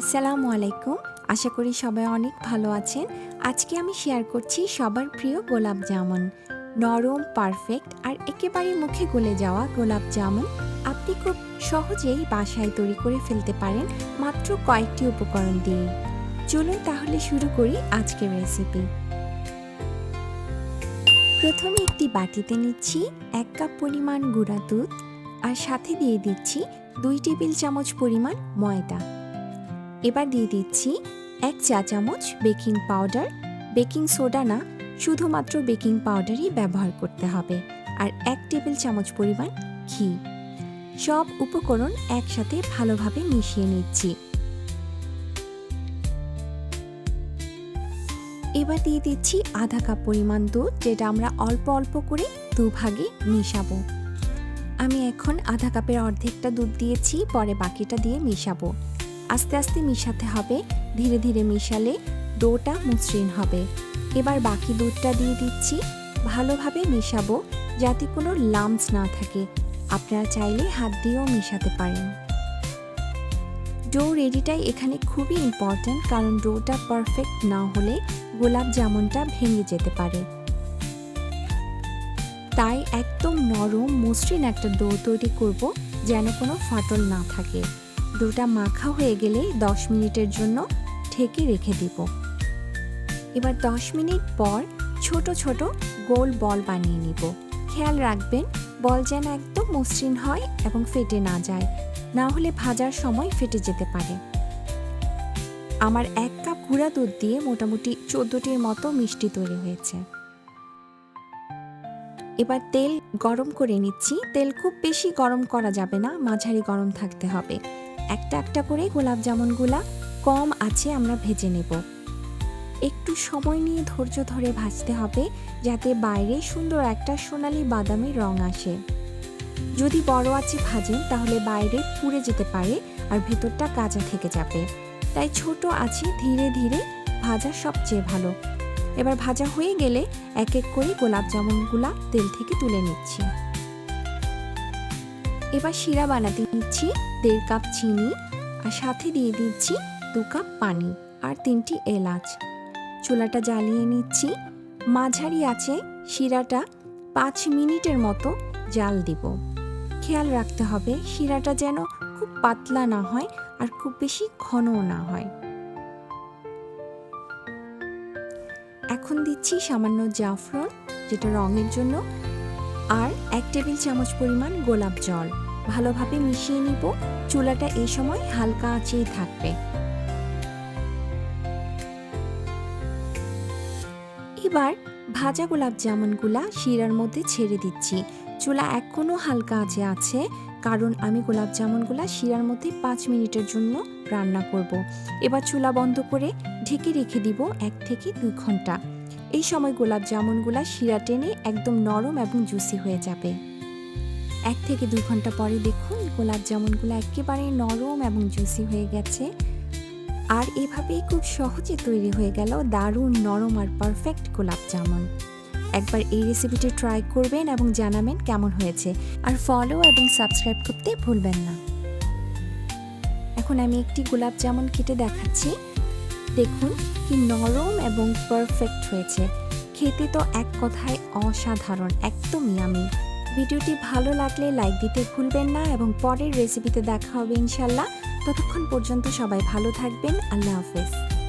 আসসালামু আলাইকুম। আশা করি সবাই অনেক ভালো আছেন। আজকে আমি শেয়ার করছি সবার প্রিয় গোলাপ জামুন। নরম পারফেক্ট আর একেবারে মুখে গলে যাওয়া গোলাপ জামুন। আপনি খুব সহজেই বাসায় তৈরি করে ফেলতে পারেন মাত্র কয়েকটি উপকরণ দিয়ে। চলুন তাহলে শুরু করি আজকের রেসিপি প্রথমে একটি বাটিতে নিচ্ছি এক কাপ পরিমাণ গুঁড়া দুধ আর সাথে দিয়ে দিচ্ছি দুই টেবিল চামচ পরিমাণ ময়দা। এবার দিয়ে দিচ্ছি এক চা চামচ বেকিং পাউডার। বেকিং সোডা না, শুধুমাত্র বেকিং পাউডারই ব্যবহার করতে হবে। আর এক টেবিল চামচ পরিমাণ ঘি। সব উপকরণ একসাথে ভালোভাবে মিশিয়ে নিচ্ছি। এবার দিয়ে দিচ্ছি আধা কাপ পরিমাণ দুধ, যেটা আমরা অল্প অল্প করে দুভাগে মিশাবো। আমি এখন আধা কাপের অর্ধেকটা দুধ দিয়েছি, পরে বাকিটা দিয়ে মিশাবো। আস্তে আস্তে মিশাতে হবে। ধীরে ধীরে মিশালে ডোটা মসৃণ হবে। এবার বাকি দুধটা দিয়ে দিচ্ছি। ভালোভাবে মিশাবো যাতে কোনো লামস না থাকে। আপনারা চাইলে হাত দিয়েও মিশাতে পারেন। ডো রেডিটাই এখানে খুবই ইম্পর্ট্যান্ট কারণ ডোটা পারফেক্ট না হলে গোলাপ জামুনটা ভেঙে যেতে পারে। তাই একদম নরম, মসৃণ একটা ডো তৈরি করব যেন কোনো ফাটল না থাকে। ডোটা মাখা হয়ে গেলে দশ মিনিটের জন্য ঢেকে রেখে দিব। এবার দশ মিনিট পর ছোট ছোট গোল বল বানিয়ে নিব। খেয়াল রাখবেন, বল যেন একদম মসৃণ হয় এবং ফেটে না যায়। না হলে ভাজার সময় ফেটে যেতে পারে। আমার এক কাপ গুঁড়া দুধ দিয়ে মোটামুটি চোদ্দটির মতো মিষ্টি তৈরি হয়েছে। এবার তেল গরম করে নিচ্ছি। তেল খুব বেশি গরম করা যাবে না, মাঝারি গরম থাকতে হবে। একটা একটা করে গোলাপ জামুনগুলা কম আছে আমরা ভেজে নেব। একটু সময় নিয়ে ধৈর্য ধরে ভাজতে হবে যাতে বাইরে সুন্দর একটা সোনালি বাদামি রং আসে। যদি বড় আছে ভাজেন তাহলে বাইরে পুড়ে যেতে পারে আর ভেতরটা কাঁচা থেকে যাবে। তাই ছোট আছে ধীরে ধীরে ভাজা সবচেয়ে ভালো। এবার ভাজা হয়ে গেলে এক এক করে গোলাপ জামুনগুলা তেল থেকে তুলে নিচ্ছি। এবার শিরা বানাতে নিচ্ছি দেড় কাপ চিনি আর সাথে দিয়ে দিচ্ছি দু কাপ পানি আর তিনটি এলাচ। চুলাটা জ্বালিয়ে নিচ্ছি। মাঝারি আছে শিরাটা পাঁচ মিনিটের মতো জাল দিব। খেয়াল রাখতে হবে শিরাটা যেন খুব পাতলা না হয় আর খুব বেশি ঘনও না হয়। এখন দিচ্ছি সামান্য জাফরন, যেটা রঙের জন্য, আর এক টেবিল চামচ পরিমাণ গোলাপ জল। ভালোভাবে মিশিয়ে নিব। চুলাটা এই সময় হালকা আঁচেই থাকবে। এবার ভাজা গোলাপ জামুনগুলা শিরার মধ্যে ছেড়ে দিচ্ছি। চুলা এখনও হালকা আঁচে আছে, কারণ আমি গোলাপ জামুনগুলা শিরার মধ্যে পাঁচ মিনিটের জন্য রান্না করব। এবার চুলা বন্ধ করে ঢেকে রেখে দিব এক থেকে দুই ঘণ্টা। এই সময় গোলাপ জামুনগুলা শিরা টেনে একদম নরম এবং জুসি হয়ে যাবে। এক থেকে দুই ঘণ্টা পরে দেখুন গোলাপ জামুনগুলো একেবারে নরম এবং জুসি হয়ে গেছে। আর এভাবেই খুব সহজে তৈরি হয়ে গেল দারুণ নরম আর পারফেক্ট গোলাপ জামুন। একবার এই রেসিপিটি ট্রাই করবেন এবং জানাবেন কেমন হয়েছে। আর ফলো এবং সাবস্ক্রাইব করতে ভুলবেন না। এখন আমি একটি গোলাপ জামুন কেটে দেখাচ্ছি। দেখুন কি নরম এবং পারফেক্ট হয়েছে। খেতে তো এক কথায় অসাধারণ, একদম ইয়ামি ভিডিওটি ভালো লাগলে লাইক দিতে ভুলবেন না এবং পরের রেসিপিতে দেখা হবে ইনশাল্লাহ। ততক্ষণ পর্যন্ত সবাই ভালো থাকবেন। আল্লাহ হাফেজ।